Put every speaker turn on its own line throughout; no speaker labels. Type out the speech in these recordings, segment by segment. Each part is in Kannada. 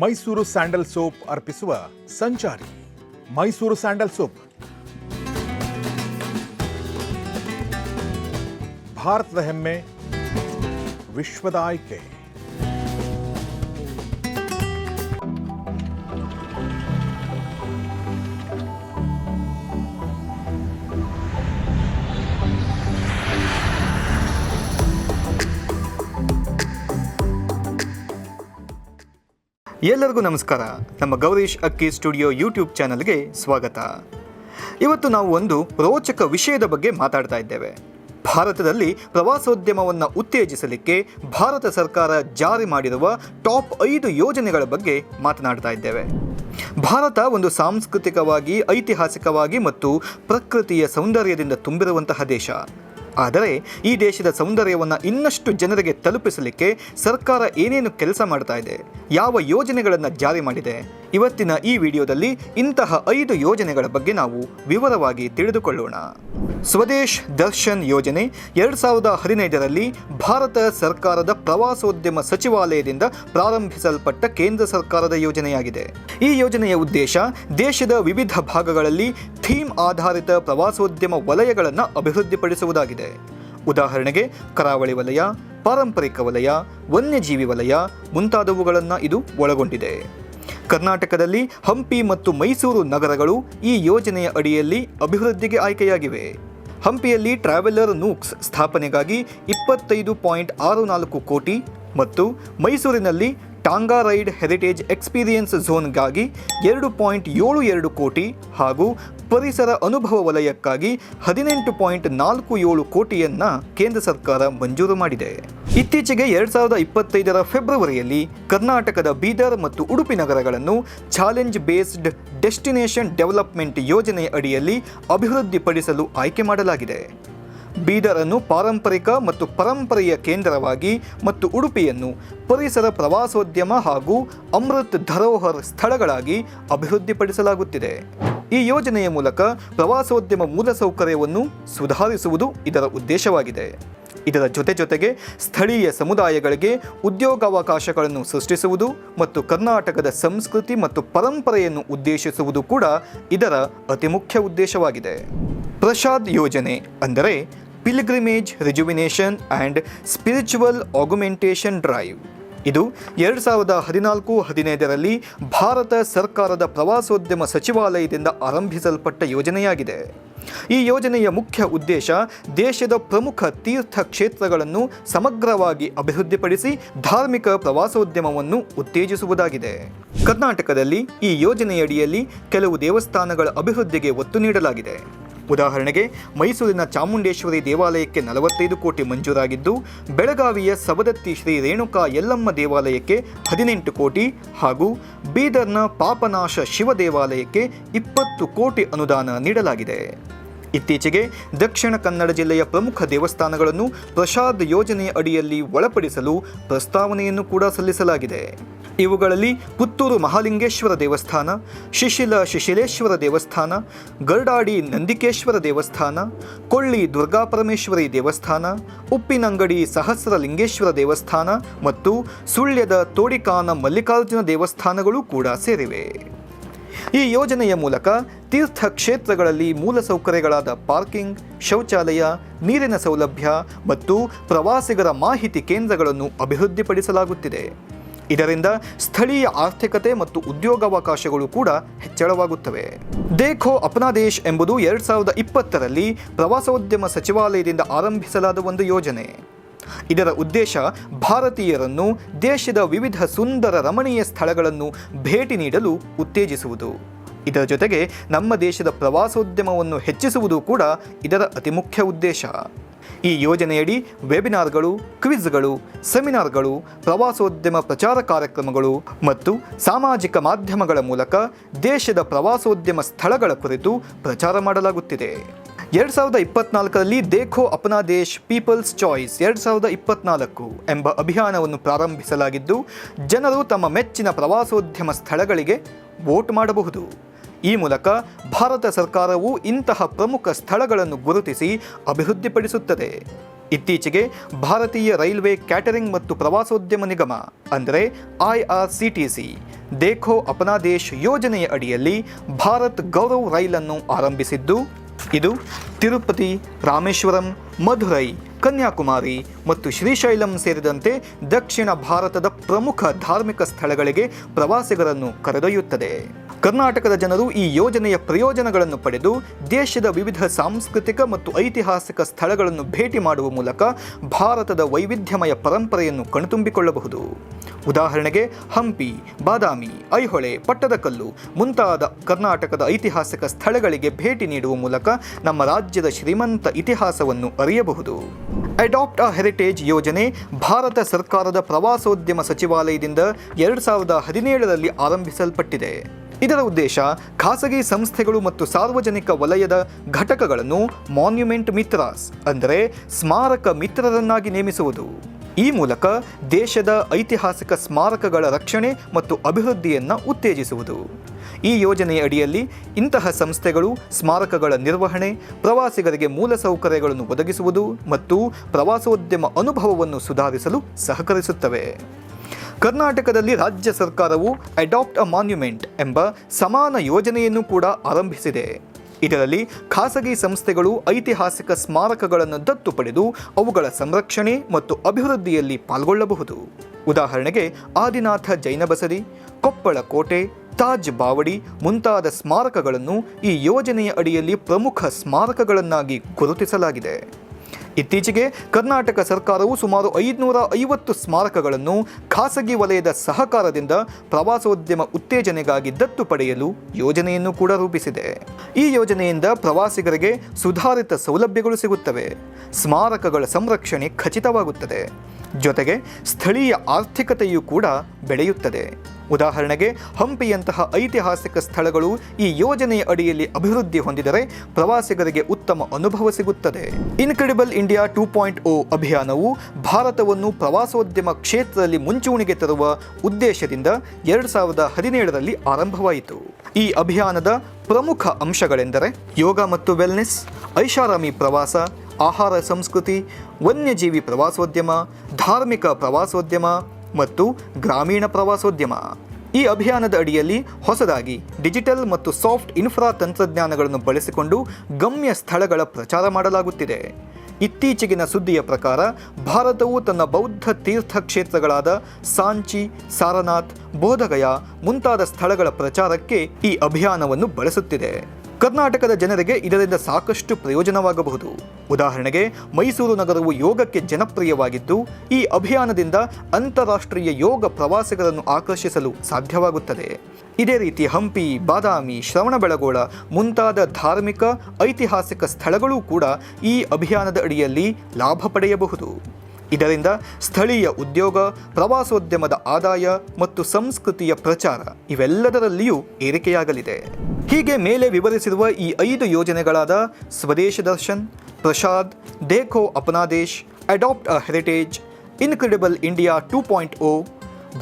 ಮೈಸೂರು ಸ್ಯಾಂಡಲ್ ಸೋಪ್ ಅರ್ಪಿಸುವ ಸಂಚಾರಿ. Mysuru sandal soap. ಭಾರತದ ಹೆಮ್ಮೆ. ವಿಶ್ವದ ಆಯ್ಕೆ.
ಎಲ್ಲರಿಗೂ ನಮಸ್ಕಾರ. ನಮ್ಮ ಗೌರೀಶ್ ಅಕ್ಕಿ ಸ್ಟುಡಿಯೋ ಯೂಟ್ಯೂಬ್ ಚಾನಲ್ಗೆ ಸ್ವಾಗತ. ಇವತ್ತು ನಾವು ಒಂದು ರೋಚಕ ವಿಷಯದ ಬಗ್ಗೆ ಮಾತಾಡ್ತಾ ಇದ್ದೇವೆ. ಭಾರತದಲ್ಲಿ ಪ್ರವಾಸೋದ್ಯಮವನ್ನು ಉತ್ತೇಜಿಸಲಿಕ್ಕೆ ಭಾರತ ಸರ್ಕಾರ ಜಾರಿ ಮಾಡಿರುವ ಟಾಪ್ ಐದು ಯೋಜನೆಗಳ ಬಗ್ಗೆ ಮಾತನಾಡ್ತಾ ಇದ್ದೇವೆ. ಭಾರತ ಒಂದು ಸಾಂಸ್ಕೃತಿಕವಾಗಿ, ಐತಿಹಾಸಿಕವಾಗಿ ಮತ್ತು ಪ್ರಕೃತಿಯ ಸೌಂದರ್ಯದಿಂದ ತುಂಬಿರುವಂತಹ ದೇಶ. ಆದರೆ ಈ ದೇಶದ ಸೌಂದರ್ಯವನ್ನು ಇನ್ನಷ್ಟು ಜನರಿಗೆ ತಲುಪಿಸಲಿಕ್ಕೆ ಸರ್ಕಾರ ಏನೇನು ಕೆಲಸ ಮಾಡ್ತಾ ಇದೆ, ಯಾವ ಯೋಜನೆಗಳನ್ನು ಜಾರಿ ಮಾಡಿದೆ ಇವತ್ತಿನ ಈ ವಿಡಿಯೋದಲ್ಲಿ ಇಂತಹ ಐದು ಯೋಜನೆಗಳ ಬಗ್ಗೆ ನಾವು ವಿವರವಾಗಿ ತಿಳಿದುಕೊಳ್ಳೋಣ. ಸ್ವದೇಶ್ ದರ್ಶನ್ ಯೋಜನೆ ಎರಡು ಸಾವಿರದ ಹದಿನೈದರಲ್ಲಿ ಭಾರತ ಸರ್ಕಾರದ ಪ್ರವಾಸೋದ್ಯಮ ಸಚಿವಾಲಯದಿಂದ ಪ್ರಾರಂಭಿಸಲ್ಪಟ್ಟ ಕೇಂದ್ರ ಸರ್ಕಾರದ ಯೋಜನೆಯಾಗಿದೆ. ಈ ಯೋಜನೆಯ ಉದ್ದೇಶ ದೇಶದ ವಿವಿಧ ಭಾಗಗಳಲ್ಲಿ ಥೀಮ್ ಆಧಾರಿತ ಪ್ರವಾಸೋದ್ಯಮ ವಲಯಗಳನ್ನು ಅಭಿವೃದ್ಧಿಪಡಿಸುವುದಾಗಿದೆ. ಉದಾಹರಣೆಗೆ, ಕರಾವಳಿ ವಲಯ, ಪಾರಂಪರಿಕ ವಲಯ, ವನ್ಯಜೀವಿ ವಲಯ ಮುಂತಾದವುಗಳನ್ನು ಇದು ಒಳಗೊಂಡಿದೆ. ಕರ್ನಾಟಕದಲ್ಲಿ ಹಂಪಿ ಮತ್ತು ಮೈಸೂರು ನಗರಗಳು ಈ ಯೋಜನೆಯ ಅಡಿಯಲ್ಲಿ ಅಭಿವೃದ್ಧಿಗೆ ಆಯ್ಕೆಯಾಗಿವೆ. ಹಂಪಿಯಲ್ಲಿ ಟ್ರಾವೆಲರ್ ನೂಕ್ಸ್ ಸ್ಥಾಪನೆಗಾಗಿ ಇಪ್ಪತ್ತೈದು ಪಾಯಿಂಟ್ ಆರು ನಾಲ್ಕು ಕೋಟಿ ಮತ್ತು ಮೈಸೂರಿನಲ್ಲಿ ಟಾಂಗಾ ರೈಡ್ ಹೆರಿಟೇಜ್ ಎಕ್ಸ್ಪೀರಿಯನ್ಸ್ ಝೋನ್ಗಾಗಿ ಎರಡು ಪಾಯಿಂಟ್ ಏಳು ಎರಡು ಕೋಟಿ ಹಾಗೂ ಪರಿಸರ ಅನುಭವ ವಲಯಕ್ಕಾಗಿ ಹದಿನೆಂಟು ಪಾಯಿಂಟ್ ನಾಲ್ಕು ಏಳು ಕೋಟಿಯನ್ನು ಕೇಂದ್ರ ಸರ್ಕಾರ ಮಂಜೂರು ಮಾಡಿದೆ. ಇತ್ತೀಚೆಗೆ ಎರಡ್ ಸಾವಿರದ ಇಪ್ಪತ್ತೈದರ ಫೆಬ್ರವರಿಯಲ್ಲಿ ಕರ್ನಾಟಕದ ಬೀದರ್ ಮತ್ತು ಉಡುಪಿ ನಗರಗಳನ್ನು ಚಾಲೆಂಜ್ ಬೇಸ್ಡ್ ಡೆಸ್ಟಿನೇಷನ್ ಡೆವಲಪ್ಮೆಂಟ್ ಯೋಜನೆಯ ಅಡಿಯಲ್ಲಿ ಅಭಿವೃದ್ಧಿಪಡಿಸಲು ಆಯ್ಕೆ ಮಾಡಲಾಗಿದೆ. ಬೀದರನ್ನು ಪಾರಂಪರಿಕ ಮತ್ತು ಪರಂಪರೆಯ ಕೇಂದ್ರವಾಗಿ ಮತ್ತು ಉಡುಪಿಯನ್ನು ಪರಿಸರ ಪ್ರವಾಸೋದ್ಯಮ ಹಾಗೂ ಅಮೃತ್ ಧರೋಹರ್ ಸ್ಥಳಗಳಾಗಿ ಅಭಿವೃದ್ಧಿಪಡಿಸಲಾಗುತ್ತಿದೆ. ಈ ಯೋಜನೆಯ ಮೂಲಕ ಪ್ರವಾಸೋದ್ಯಮ ಮೂಲಸೌಕರ್ಯವನ್ನು ಸುಧಾರಿಸುವುದು ಇದರ ಉದ್ದೇಶವಾಗಿದೆ. ಇದರ ಜೊತೆ ಜೊತೆಗೆ ಸ್ಥಳೀಯ ಸಮುದಾಯಗಳಿಗೆ ಉದ್ಯೋಗಾವಕಾಶಗಳನ್ನು ಸೃಷ್ಟಿಸುವುದು ಮತ್ತು ಕರ್ನಾಟಕದ ಸಂಸ್ಕೃತಿ ಮತ್ತು ಪರಂಪರೆಯನ್ನು ಉದ್ದೇಶಿಸುವುದು ಕೂಡ ಇದರ ಅತಿ ಮುಖ್ಯ ಉದ್ದೇಶವಾಗಿದೆ. ಪ್ರಸಾದ್ ಯೋಜನೆ ಅಂದರೆ pilgrimage rejuvenation and spiritual augmentation drive. ಇದು ಎರಡು ಸಾವಿರದ ಹದಿನಾಲ್ಕು ಹದಿನೈದರಲ್ಲಿ ಭಾರತ ಸರ್ಕಾರದ ಪ್ರವಾಸೋದ್ಯಮ ಸಚಿವಾಲಯದಿಂದ ಆರಂಭಿಸಲ್ಪಟ್ಟ ಯೋಜನೆಯಾಗಿದೆ. ಈ ಯೋಜನೆಯ ಮುಖ್ಯ ಉದ್ದೇಶ ದೇಶದ ಪ್ರಮುಖ ತೀರ್ಥ ಕ್ಷೇತ್ರಗಳನ್ನು ಸಮಗ್ರವಾಗಿ ಅಭಿವೃದ್ಧಿಪಡಿಸಿ ಧಾರ್ಮಿಕ ಪ್ರವಾಸೋದ್ಯಮವನ್ನು ಉತ್ತೇಜಿಸುವುದಾಗಿದೆ. ಕರ್ನಾಟಕದಲ್ಲಿ ಈ ಯೋಜನೆಯಡಿಯಲ್ಲಿ ಕೆಲವು ದೇವಸ್ಥಾನಗಳ ಅಭಿವೃದ್ಧಿಗೆ ಒತ್ತು ನೀಡಲಾಗಿದೆ. ಉದಾಹರಣೆಗೆ, ಮೈಸೂರಿನ ಚಾಮುಂಡೇಶ್ವರಿ ದೇವಾಲಯಕ್ಕೆ ನಲವತ್ತೈದು ಕೋಟಿ ಮಂಜೂರಾಗಿದ್ದು, ಬೆಳಗಾವಿಯ ಸವದತ್ತಿ ಶ್ರೀ ರೇಣುಕಾ ಯಲ್ಲಮ್ಮ ದೇವಾಲಯಕ್ಕೆ ಹದಿನೆಂಟು ಕೋಟಿ ಹಾಗೂ ಬೀದರ್ನ ಪಾಪನಾಶ ಶಿವ ದೇವಾಲಯಕ್ಕೆ ಇಪ್ಪತ್ತು ಕೋಟಿ ಅನುದಾನ ನೀಡಲಾಗಿದೆ. ಇತ್ತೀಚೆಗೆ ದಕ್ಷಿಣ ಕನ್ನಡ ಜಿಲ್ಲೆಯ ಪ್ರಮುಖ ದೇವಸ್ಥಾನಗಳನ್ನು ಪ್ರಸಾದ್ ಯೋಜನೆಯ ಅಡಿಯಲ್ಲಿ ಒಳಪಡಿಸಲು ಪ್ರಸ್ತಾವನೆಯನ್ನು ಕೂಡ ಸಲ್ಲಿಸಲಾಗಿದೆ. ಇವುಗಳಲ್ಲಿ ಪುತ್ತೂರು ಮಹಾಲಿಂಗೇಶ್ವರ ದೇವಸ್ಥಾನ, ಶಿಶಿಲ ಶಿಶಿಲೇಶ್ವರ ದೇವಸ್ಥಾನ, ಗರ್ಡಾಡಿ ನಂದಿಕೇಶ್ವರ ದೇವಸ್ಥಾನ, ಕೊಳ್ಳಿ ದುರ್ಗಾಪರಮೇಶ್ವರಿ ದೇವಸ್ಥಾನ, ಉಪ್ಪಿನಂಗಡಿ ಸಹಸ್ರಲಿಂಗೇಶ್ವರ ದೇವಸ್ಥಾನ ಮತ್ತು ಸುಳ್ಯದ ತೋಡಿಕಾನ ಮಲ್ಲಿಕಾರ್ಜುನ ದೇವಸ್ಥಾನಗಳು ಕೂಡ ಸೇರಿವೆ. ಈ ಯೋಜನೆಯ ಮೂಲಕ ತೀರ್ಥ ಕ್ಷೇತ್ರಗಳಲ್ಲಿ ಮೂಲಸೌಕರ್ಯಗಳಾದ ಪಾರ್ಕಿಂಗ್, ಶೌಚಾಲಯ, ನೀರಿನ ಸೌಲಭ್ಯ ಮತ್ತು ಪ್ರವಾಸಿಗರ ಮಾಹಿತಿ ಕೇಂದ್ರಗಳನ್ನು ಅಭಿವೃದ್ಧಿಪಡಿಸಲಾಗುತ್ತಿದೆ. ಇದರಿಂದ ಸ್ಥಳೀಯ ಆರ್ಥಿಕತೆ ಮತ್ತು ಉದ್ಯೋಗಾವಕಾಶಗಳು ಕೂಡ ಹೆಚ್ಚಳವಾಗುತ್ತವೆ. ದೇಖೋ ಅಪ್ನಾ ದೇಶ್ ಎಂಬುದು ಎರಡು ಸಾವಿರದ ಇಪ್ಪತ್ತರಲ್ಲಿ ಪ್ರವಾಸೋದ್ಯಮ ಸಚಿವಾಲಯದಿಂದ ಆರಂಭಿಸಲಾದ ಒಂದು ಯೋಜನೆ. ಇದರ ಉದ್ದೇಶ ಭಾರತೀಯರನ್ನು ದೇಶದ ವಿವಿಧ ಸುಂದರ ರಮಣೀಯ ಸ್ಥಳಗಳನ್ನು ಭೇಟಿ ನೀಡಲು ಉತ್ತೇಜಿಸುವುದು. ಇದರ ಜೊತೆಗೆ ನಮ್ಮ ದೇಶದ ಪ್ರವಾಸೋದ್ಯಮವನ್ನು ಹೆಚ್ಚಿಸುವುದು ಕೂಡ ಇದರ ಅತಿ ಮುಖ್ಯ ಉದ್ದೇಶ. ಈ ಯೋಜನೆಯಡಿ ವೆಬಿನಾರ್ಗಳು, ಕ್ವಿಜ್ಗಳು, ಸೆಮಿನಾರ್ಗಳು, ಪ್ರವಾಸೋದ್ಯಮ ಪ್ರಚಾರ ಕಾರ್ಯಕ್ರಮಗಳು ಮತ್ತು ಸಾಮಾಜಿಕ ಮಾಧ್ಯಮಗಳ ಮೂಲಕ ದೇಶದ ಪ್ರವಾಸೋದ್ಯಮ ಸ್ಥಳಗಳ ಕುರಿತು ಪ್ರಚಾರ ಮಾಡಲಾಗುತ್ತಿದೆ. ಎರಡು ಸಾವಿರದ ಇಪ್ಪತ್ನಾಲ್ಕರಲ್ಲಿ ದೇಖೋ ಅಪನಾ ದೇಶ್ ಪೀಪಲ್ಸ್ ಚಾಯ್ಸ್ ಎರಡು ಸಾವಿರದ ಇಪ್ಪತ್ನಾಲ್ಕು ಎಂಬ ಅಭಿಯಾನವನ್ನು ಪ್ರಾರಂಭಿಸಲಾಗಿದ್ದು, ಜನರು ತಮ್ಮ ಮೆಚ್ಚಿನ ಪ್ರವಾಸೋದ್ಯಮ ಸ್ಥಳಗಳಿಗೆ ವೋಟ್ ಮಾಡಬಹುದು. ಈ ಮೂಲಕ ಭಾರತ ಸರ್ಕಾರವು ಇಂತಹ ಪ್ರಮುಖ ಸ್ಥಳಗಳನ್ನು ಗುರುತಿಸಿ ಅಭಿವೃದ್ಧಿಪಡಿಸುತ್ತದೆ. ಇತ್ತೀಚೆಗೆ ಭಾರತೀಯ ರೈಲ್ವೆ ಕ್ಯಾಟರಿಂಗ್ ಮತ್ತು ಪ್ರವಾಸೋದ್ಯಮ ನಿಗಮ, ಅಂದರೆ ಐಆರ್ಸಿಟಿಸಿ ದೇಖೋ ಅಪನಾದೇಶ್ ಯೋಜನೆಯ ಅಡಿಯಲ್ಲಿ ಭಾರತ್ ಗೌರವ್ ರೈಲನ್ನು ಆರಂಭಿಸಿದ್ದು, ಇದು ತಿರುಪತಿ, ರಾಮೇಶ್ವರಂ, ಮಧುರೈ, ಕನ್ಯಾಕುಮಾರಿ ಮತ್ತು ಶ್ರೀಶೈಲಂ ಸೇರಿದಂತೆ ದಕ್ಷಿಣ ಭಾರತದ ಪ್ರಮುಖ ಧಾರ್ಮಿಕ ಸ್ಥಳಗಳಿಗೆ ಪ್ರವಾಸಿಗರನ್ನು ಕರೆದೊಯ್ಯುತ್ತದೆ. ಕರ್ನಾಟಕದ ಜನರು ಈ ಯೋಜನೆಯ ಪ್ರಯೋಜನಗಳನ್ನು ಪಡೆದು ದೇಶದ ವಿವಿಧ ಸಾಂಸ್ಕೃತಿಕ ಮತ್ತು ಐತಿಹಾಸಿಕ ಸ್ಥಳಗಳನ್ನು ಭೇಟಿ ಮಾಡುವ ಮೂಲಕ ಭಾರತದ ವೈವಿಧ್ಯಮಯ ಪರಂಪರೆಯನ್ನು ಕಣ್ತುಂಬಿಕೊಳ್ಳಬಹುದು. ಉದಾಹರಣೆಗೆ, ಹಂಪಿ, ಬಾದಾಮಿ, ಐಹೊಳೆ ಪಟ್ಟದಕಲ್ಲು ಮುಂತಾದ ಕರ್ನಾಟಕದ ಐತಿಹಾಸಿಕ ಸ್ಥಳಗಳಿಗೆ ಭೇಟಿ ನೀಡುವ ಮೂಲಕ ನಮ್ಮ ರಾಜ್ಯದ ಶ್ರೀಮಂತ ಇತಿಹಾಸವನ್ನು ಅರಿಯಬಹುದು. ಅಡಾಪ್ಟ್ ಅ ಹೆರಿಟೇಜ್ ಯೋಜನೆ ಭಾರತ ಸರ್ಕಾರದ ಪ್ರವಾಸೋದ್ಯಮ ಸಚಿವಾಲಯದಿಂದ ಎರಡು ಸಾವಿರದ ಹದಿನೇಳರಲ್ಲಿ ಆರಂಭಿಸಲ್ಪಟ್ಟಿದೆ. ಇದರ ಉದ್ದೇಶ ಖಾಸಗಿ ಸಂಸ್ಥೆಗಳು ಮತ್ತು ಸಾರ್ವಜನಿಕ ವಲಯದ ಘಟಕಗಳನ್ನು ಮಾನ್ಯುಮೆಂಟ್ ಮಿತ್ರಾಸ್ ಅಂದರೆ ಸ್ಮಾರಕ ಮಿತ್ರರನ್ನಾಗಿ ನೇಮಿಸುವುದು. ಈ ಮೂಲಕ ದೇಶದ ಐತಿಹಾಸಿಕ ಸ್ಮಾರಕಗಳ ರಕ್ಷಣೆ ಮತ್ತು ಅಭಿವೃದ್ಧಿಯನ್ನು ಉತ್ತೇಜಿಸುವುದು. ಈ ಯೋಜನೆಯ ಅಡಿಯಲ್ಲಿ ಇಂತಹ ಸಂಸ್ಥೆಗಳು ಸ್ಮಾರಕಗಳ ನಿರ್ವಹಣೆ, ಪ್ರವಾಸಿಗರಿಗೆ ಮೂಲಸೌಕರ್ಯಗಳನ್ನು ಒದಗಿಸುವುದು ಮತ್ತು ಪ್ರವಾಸೋದ್ಯಮ ಅನುಭವವನ್ನು ಸುಧಾರಿಸಲು ಸಹಕರಿಸುತ್ತವೆ. ಕರ್ನಾಟಕದಲ್ಲಿ ರಾಜ್ಯ ಸರ್ಕಾರವು ಅಡಾಪ್ಟ್ ಅ ಮಾನ್ಯುಮೆಂಟ್ ಎಂಬ ಸಮಾನ ಯೋಜನೆಯನ್ನು ಕೂಡ ಆರಂಭಿಸಿದೆ. ಇದರಲ್ಲಿ ಖಾಸಗಿ ಸಂಸ್ಥೆಗಳು ಐತಿಹಾಸಿಕ ಸ್ಮಾರಕಗಳನ್ನು ದತ್ತು ಪಡೆದು ಅವುಗಳ ಸಂರಕ್ಷಣೆ ಮತ್ತು ಅಭಿವೃದ್ಧಿಯಲ್ಲಿ ಪಾಲ್ಗೊಳ್ಳಬಹುದು. ಉದಾಹರಣೆಗೆ ಆದಿನಾಥ ಜೈನ ಬಸದಿ ಕೊಪ್ಪಳ ಕೋಟೆ ತಾಜ್ ಬಾವಡಿ ಮುಂತಾದ ಸ್ಮಾರಕಗಳನ್ನು ಈ ಯೋಜನೆಯ ಅಡಿಯಲ್ಲಿ ಪ್ರಮುಖ ಸ್ಮಾರಕಗಳನ್ನಾಗಿ ಗುರುತಿಸಲಾಗಿದೆ. ಇತ್ತೀಚೆಗೆ ಕರ್ನಾಟಕ ಸರ್ಕಾರವು ಸುಮಾರು ಐದುನೂರ ಐವತ್ತು ಸ್ಮಾರಕಗಳನ್ನು ಖಾಸಗಿ ವಲಯದ ಸಹಕಾರದಿಂದ ಪ್ರವಾಸೋದ್ಯಮ ಉತ್ತೇಜನೆಗಾಗಿ ದತ್ತು ಪಡೆಯಲು ಯೋಜನೆಯನ್ನು ಕೂಡ ರೂಪಿಸಿದೆ. ಈ ಯೋಜನೆಯಿಂದ ಪ್ರವಾಸಿಗರಿಗೆ ಸುಧಾರಿತ ಸೌಲಭ್ಯಗಳು ಸಿಗುತ್ತವೆ. ಸ್ಮಾರಕಗಳ ಸಂರಕ್ಷಣೆ ಖಚಿತವಾಗುತ್ತದೆ. ಜೊತೆಗೆ ಸ್ಥಳೀಯ ಆರ್ಥಿಕತೆಯೂ ಕೂಡ ಬೆಳೆಯುತ್ತದೆ. ಉದಾಹರಣೆಗೆ, ಹಂಪಿಯಂತಹ ಐತಿಹಾಸಿಕ ಸ್ಥಳಗಳು ಈ ಯೋಜನೆಯ ಅಡಿಯಲ್ಲಿ ಅಭಿವೃದ್ಧಿ ಹೊಂದಿದರೆ ಪ್ರವಾಸಿಗರಿಗೆ ಉತ್ತಮ ಅನುಭವ ಸಿಗುತ್ತದೆ. Incredible India two point O ಅಭಿಯಾನವು ಭಾರತವನ್ನು ಪ್ರವಾಸೋದ್ಯಮ ಕ್ಷೇತ್ರದಲ್ಲಿ ಮುಂಚೂಣಿಗೆ ತರುವ ಉದ್ದೇಶದಿಂದ ಎರಡು ಸಾವಿರದ ಹದಿನೇಳರಲ್ಲಿ ಆರಂಭವಾಯಿತು. ಈ ಅಭಿಯಾನದ ಪ್ರಮುಖ ಅಂಶಗಳೆಂದರೆ ಯೋಗ ಮತ್ತು ವೆಲ್ನೆಸ್, ಐಷಾರಾಮಿ ಪ್ರವಾಸ, ಆಹಾರ ಸಂಸ್ಕೃತಿ, ವನ್ಯಜೀವಿ ಪ್ರವಾಸೋದ್ಯಮ, ಧಾರ್ಮಿಕ ಪ್ರವಾಸೋದ್ಯಮ ಮತ್ತು ಗ್ರಾಮೀಣ ಪ್ರವಾಸೋದ್ಯಮ. ಈ ಅಭಿಯಾನದ ಅಡಿಯಲ್ಲಿ ಹೊಸದಾಗಿ ಡಿಜಿಟಲ್ ಮತ್ತು ಸಾಫ್ಟ್ ಇನ್ಫ್ರಾ ತಂತ್ರಜ್ಞಾನಗಳನ್ನು ಬಳಸಿಕೊಂಡು ಗಮ್ಯ ಸ್ಥಳಗಳ ಪ್ರಚಾರ ಮಾಡಲಾಗುತ್ತಿದೆ. ಇತ್ತೀಚೆಗಿನ ಸುದ್ದಿಯ ಪ್ರಕಾರ, ಭಾರತವು ತನ್ನ ಬೌದ್ಧ ತೀರ್ಥ ಕ್ಷೇತ್ರಗಳಾದ ಸಾಂಚಿ, ಸಾರನಾಥ್, ಬೋಧಗಯ ಮುಂತಾದ ಸ್ಥಳಗಳ ಪ್ರಚಾರಕ್ಕೆ ಈ ಅಭಿಯಾನವನ್ನು ಬಳಸುತ್ತಿದೆ. ಕರ್ನಾಟಕದ ಜನರಿಗೆ ಇದರಿಂದ ಸಾಕಷ್ಟು ಪ್ರಯೋಜನವಾಗಬಹುದು. ಉದಾಹರಣೆಗೆ, ಮೈಸೂರು ನಗರವು ಯೋಗಕ್ಕೆ ಜನಪ್ರಿಯವಾಗಿದ್ದು, ಈ ಅಭಿಯಾನದಿಂದ ಅಂತಾರಾಷ್ಟ್ರೀಯ ಯೋಗ ಪ್ರವಾಸಿಗರನ್ನು ಆಕರ್ಷಿಸಲು ಸಾಧ್ಯವಾಗುತ್ತದೆ. ಇದೇ ರೀತಿ ಹಂಪಿ, ಬಾದಾಮಿ ಶ್ರವಣಬೆಳಗೊಳ ಮುಂತಾದ ಧಾರ್ಮಿಕ, ಐತಿಹಾಸಿಕ ಸ್ಥಳಗಳೂ ಕೂಡ ಈ ಅಭಿಯಾನದ ಅಡಿಯಲ್ಲಿ ಲಾಭ ಪಡೆಯಬಹುದು. ಇದರಿಂದ ಸ್ಥಳೀಯ ಉದ್ಯೋಗ, ಪ್ರವಾಸೋದ್ಯಮದ ಆದಾಯ ಮತ್ತು ಸಂಸ್ಕೃತಿಯ ಪ್ರಚಾರ ಇವೆಲ್ಲದರಲ್ಲಿಯೂ ಏರಿಕೆಯಾಗಲಿದೆ. ಹೀಗೆ ಮೇಲೆ ವಿವರಿಸಿರುವ ಈ ಐದು ಯೋಜನೆಗಳಾದ Swadesh Darshan, Prasad, Dekho Apna Desh, adopt a heritage, incredible India two point O,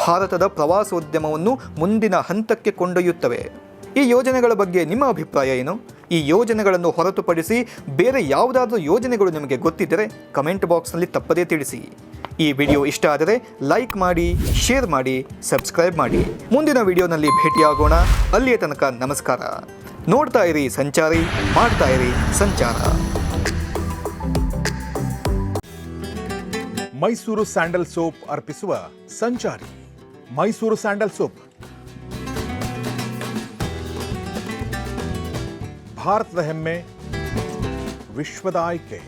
ಭಾರತದ ಪ್ರವಾಸೋದ್ಯಮವನ್ನು ಮುಂದಿನ ಹಂತಕ್ಕೆ ಕೊಂಡೊಯ್ಯುತ್ತವೆ. ಈ ಯೋಜನೆಗಳ ಬಗ್ಗೆ ನಿಮ್ಮ ಅಭಿಪ್ರಾಯ ಏನು? ಈ ಯೋಜನೆಗಳನ್ನು ಹೊರತುಪಡಿಸಿ ಬೇರೆ ಯಾವುದಾದ್ರೂ ಯೋಜನೆಗಳು ನಿಮಗೆ ಗೊತ್ತಿದ್ದರೆ ಕಮೆಂಟ್ ಬಾಕ್ಸ್ನಲ್ಲಿ ತಪ್ಪದೇ ತಿಳಿಸಿ. ಈ ವಿಡಿಯೋ ಇಷ್ಟ ಆದರೆ ಲೈಕ್ ಮಾಡಿ, ಶೇರ್ ಮಾಡಿ, ಸಬ್ಸ್ಕ್ರೈಬ್ ಮಾಡಿ. ಮುಂದಿನ ವಿಡಿಯೋನಲ್ಲಿ ಭೇಟಿಯಾಗೋಣ. ಅಲ್ಲಿಯ ತನಕ ನಮಸ್ಕಾರ. ನೋಡ್ತಾ ಇರಿ ಸಂಚಾರಿ, ಮಾಡ್ತಾ ಇರಿ ಸಂಚಾರ.
ಮೈಸೂರು ಸ್ಯಾಂಡಲ್ ಸೋಪ್ ಅರ್ಪಿಸುವ ಸಂಚಾರಿ. Mysuru sandal soap. ಭಾರತದ ಹೆಮ್ಮೆ ವಿಶ್ವದ ಆಯ್ಕೆ